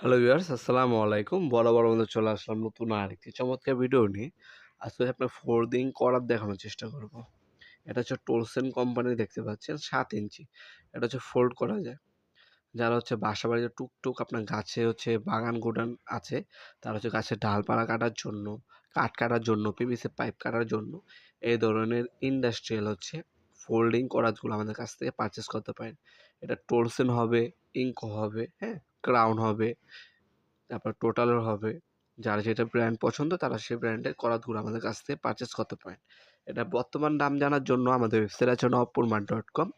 Hello viewers আসসালামু আলাইকুম। বড় বড় মধ্যে চলে আসলাম নতুন আরেকটি চমৎকার ভিডিও নিয়ে। আজকে আপনার ফোল্ডিং করার দেখানোর চেষ্টা করব। এটা হচ্ছে টোলসেন কোম্পানি দেখতে পাচ্ছেন, সাত ইঞ্চি। এটা হচ্ছে ফোল্ড করা যায়। যারা হচ্ছে বাসা বাড়িতে টুকটুক আপনার গাছে হচ্ছে বাগান গোডান আছে, তারা হচ্ছে গাছের ডালপালা কাটার জন্য, কাঠ কাটার জন্য পিভিসি পাইপ কাটার জন্য, এই ধরনের ইন্ডাস্ট্রিয়াল হচ্ছে ফোল্ডিং করাজগুলো আমাদের কাছ থেকে পারচেস করতে পারেন। এটা টোলসেন হবে ইঙ্কো হবে হ্যাঁ? ক্রাউন হবে, তারপর টোটালের হবে। যার যেটা ব্র্যান্ড পছন্দ, তারা সেই ব্র্যান্ডের করাতগুলো আমাদের কাছ থেকে পারচেস করতে পারেন। এটা বর্তমান দাম জানার জন্য আমাদের ওয়েবসাইট আছে নবাবপুর মার্ট ডট কম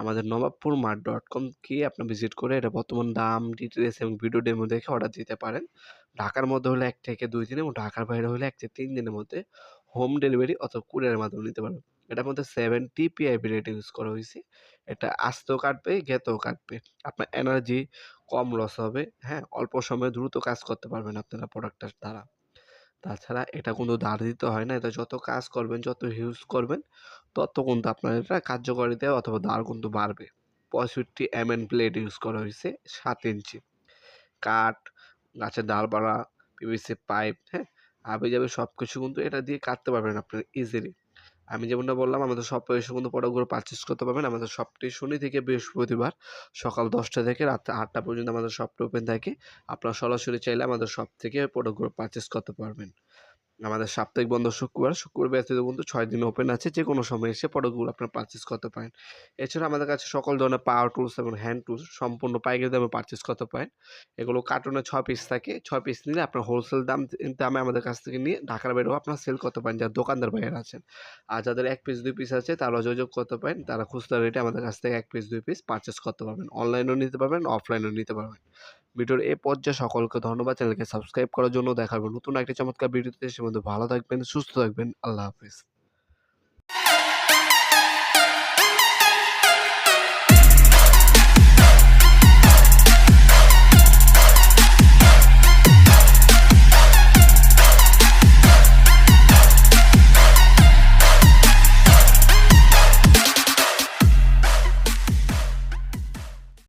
আমাদের নবাবপুর মার্ট ডট কম গিয়ে আপনি ভিজিট করে এটা বর্তমান দাম ডিটেলস এবং ভিডিও ডেমো দেখে অর্ডার দিতে পারেন। ঢাকার মধ্যে হলে এক থেকে দুই দিন এবং ঢাকার বাইরে হলে এক থেকে তিন দিনের মধ্যে হোম ডেলিভারি অথবা কুরিয়ারের মাধ্যমে নিতে পারবেন। এটার মধ্যে সেভেন টিপিআইবি রেট ইউজ করা হয়েছে এটা আস্তেও কাটবে গেতেও কাটবে। আপনার এনার্জি কম লস হবে হ্যাঁ? অল্প সময়ে দ্রুত কাজ করতে পারবেন আপনারা প্রোডাক্টটার দ্বারা। তাছাড়া এটা কিন্তু দাঁড় দিতে হয় না। এটা যত কাজ করবেন, যত ইউজ করবেন, তত কিন্তু আপনার এটা কার্যকারিতা অথবা দাঁড় কিন্তু বাড়বে। পঁয়ষট্টি এম এন প্লেট ইউজ করা হয়েছে সাত ইঞ্চি। কাঠ, গাছের ডালপালা পিভিসি পাইপ হ্যাঁ? আবে যাবে সব কিছু কিন্তু এটা দিয়ে কাটতে পারবেন আপনার ইজিলি আমি যেমনটা বললাম, আমাদের সব এসে কিন্তু প্রোডাক্টগুলো পারচেস করতে পারবেন। আমাদের শপটি শনি থেকে বৃহস্পতিবার সকাল দশটা থেকে রাত আটটা পর্যন্ত আমাদের শপটি ওপেন থাকে। আপনারা সরাসরি চাইলে আমাদের শপ থেকে প্রোডাক্টগুলো পারচেস করতে পারবেন। আমাদের সাপ্তাহিক বন্ধ শুক্রবার। শুক্রবার ব্যতীত কিন্তু ছয় দিন ওপেন আছে যে কোনো সময় এসে প্রোডাক্টগুলো আপনারা পারচেস করতে পারেন। এছাড়া আমাদের কাছে সকল ধরনের পাওয়ার টুলস এবং হ্যান্ড টুলস সম্পূর্ণ পাইকারি দামে পারচেস করতে পারেন। এগুলো কার্টুনে ছয় পিস থাকে। ছয় পিস নিলে আপনার হোলসেল দাম, দামে আমাদের কাছ থেকে নিয়ে ঢাকার বাইরেও আপনারা সেল করতে পারেন, যারা দোকানদার বাইরে আছেন। আর যাদের এক পিস দুই পিস আছে তারা যোগাযোগ করতে পারেন। তারা খুচরা রেটে আমাদের কাছ থেকে এক পিস দুই পিস পারচেস করতে পারবেন। অনলাইনেও নিতে পারবেন অফলাইনেও নিতে পারবেন। ভিডিওর এ পর্যায়ে সকলকে ধন্যবাদ চ্যানেলকে সাবস্ক্রাইব করার জন্য দেখাবেন নতুন একটি চমৎকার ভিডিওতে সে মধ্যে ভালো থাকবেন, সুস্থ থাকবেন, আল্লাহ হাফিজ।